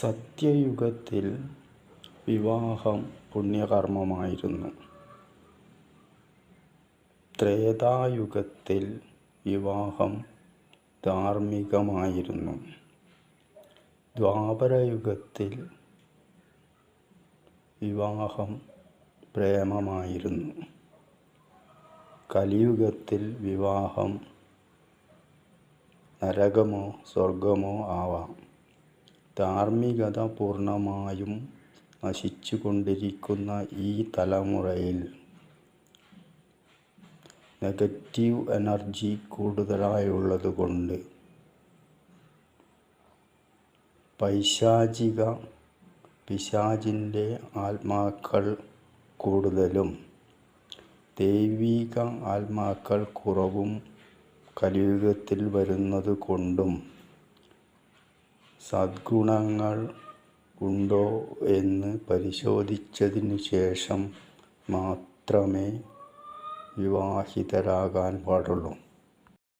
സത്യയുഗത്തിൽ വിവാഹം പുണ്യകർമ്മമായിരുന്നു. ത്രേതായുഗത്തിൽ വിവാഹം ധാർമ്മികമായിരുന്നു. ദ്വാപരയുഗത്തിൽ വിവാഹം പ്രേമമായിരുന്നു. കലിയുഗത്തിൽ വിവാഹം നരകമോ സ്വർഗമോ ആവാം. ധാർമ്മികത പൂർണമായും നശിച്ചുകൊണ്ടിരിക്കുന്ന ഈ തലമുറയിൽ നെഗറ്റീവ് എനർജി കൂടുതലായുള്ളതുകൊണ്ട് പൈശാചിക പിശാചിന്റെ ആത്മാക്കൾ കൂടുതലും ദൈവിക ആത്മാക്കൾ കുറവും കലിയുഗത്തിൽ വരുന്നതുകൊണ്ടും സദ്ഗുണങ്ങൾ ഉണ്ടോ എന്ന് പരിശോധിച്ചതിന് ശേഷം മാത്രമേ വിവാഹിതരാകാൻ പാടുള്ളൂ.